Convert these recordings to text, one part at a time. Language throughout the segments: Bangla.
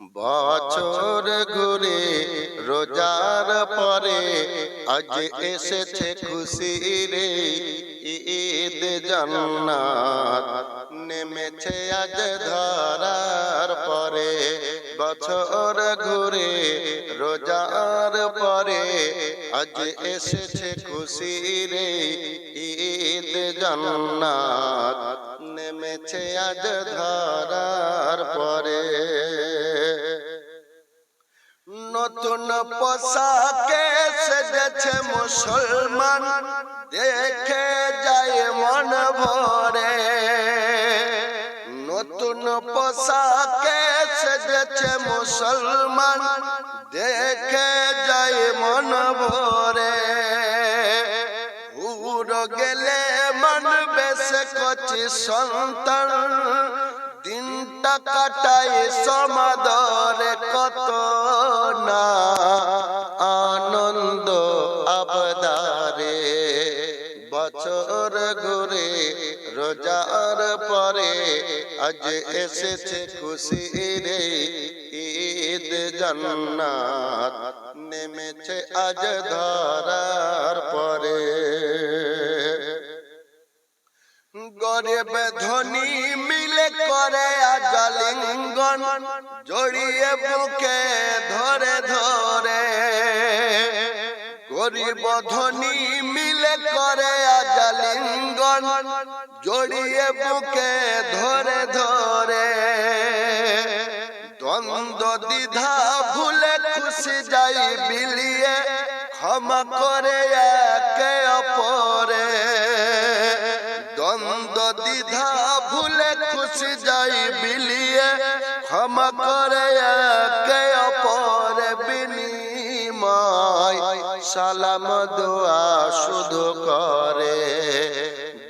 বছর ঘুরে রোজার পরে আজ এসেছে খুশি রে, ঈদ জান্নাত। নেমেছে আজ ধরার পরে বছর ঘুরে রোজার পরে আজ এসেছে খুশি রে, ঈদ জান্নাত। নেমেছে আজ ধরার পোশাকে সেজেছে মুসলমান। দেখে যায় মন ভরে। নতুন পোশাকে সেজেছে মুসলমান। দেখে যায় মন ভরে। উড়ো গেলে মন বেশ কচি সন্তান। দিনটা কাটাই সমাদরে কত না, আনন্দ আবদারে। বছর ঘুরে রোজার পরে আজ এসেছে খুশি রে ঈদ জান্নাত। নেমেছে আজ ধরার পরে। গরিব ধনী মিলে করে আজালিঙ্গন। জড়িয়ে বুকে ধরে ধরে, গরিব ধনী মিলে করে আজালিঙ্গন, জড়িয়ে বুকে ধরে ধরে। দ্বন্দ্ব দ্বিধা ভুলে খুশি যাই বিলিয়ে, ক্ষমা করে একে অপরে। দ্বন্দ্ব দ্বিধা ভুলে খুশি যাই বিলিয়ে ক্ষমা করে অপরে বিনিময়। সালাম, দোয়া শুধু করে।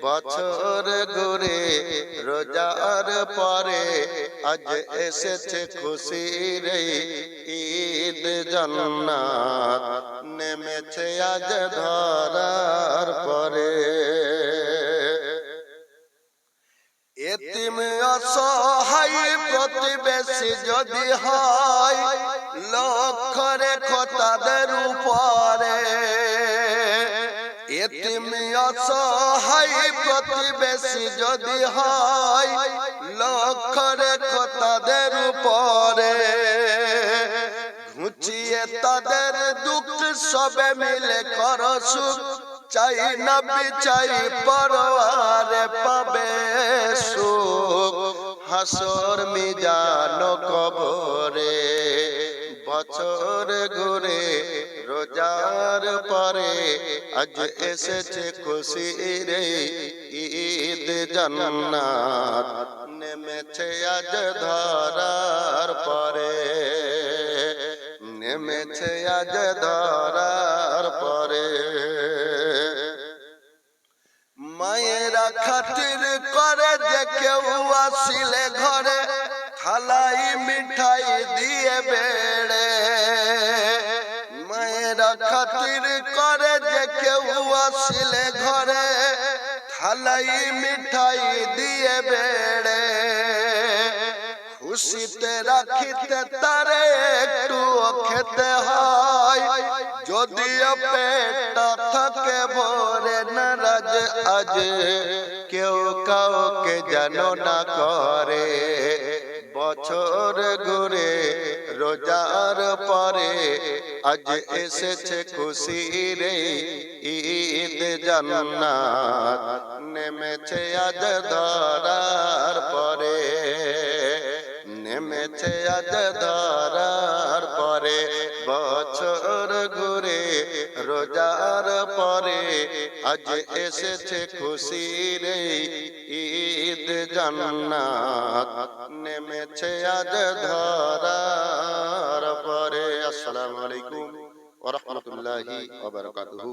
বছর ঘুরে রোজার পরে আজ এসেছে খুশি রে ঈদ। জান্নাত নেমেছে আজ ধরার পরে। এতিম অসহায় প্রতিবেশী যদি হয় লক্ষ্য রেখো তাদের উপরে অসহায় প্রতিবেশী যদি হয় লক্ষ্য রেখো তাদের উপরে। ঘুচিয়ে তাদের দুঃখ সবে মিলে কর সুখ, চাই না বিচাই পরওয়ারে পাবে সুখ। হাসর মিজান কবরে, বছর ঘুরে রোজার পরে আজ এসেছে খুশি রে ঈদ জান্নাত। নেমেছে আজ ধরার পরে, নেমেছে আজ ধরার থালাই মিঠাই দিয়ে বেড়ে। মায়েরা খাতির করে যে কেউ আসিলে ঘরে। থালাই মিঠাই দিয়ে বেড়ে। খুশিতে রাখিতে তারে একটু খেতে হয়। যদিও পেটটা থাকে ভরে, নারাজ আজ। কেউ কাউকে জানো না করে। বছর ঘুরে রোজার পরে আজ এসেছে খুশি রে ঈদ জান্নাত। নেমেছে আজ ধরার পরে, নেমেছে আজ ধরার রোজার পরে আজ এসেছে খুশি রে ঈদ, জান্নাত। নেমেছে আজ ধরার পরে। আসসালামু আলাইকুম ওয়া রাহমাতুল্লাহি ওয়া বারাকাতুহু।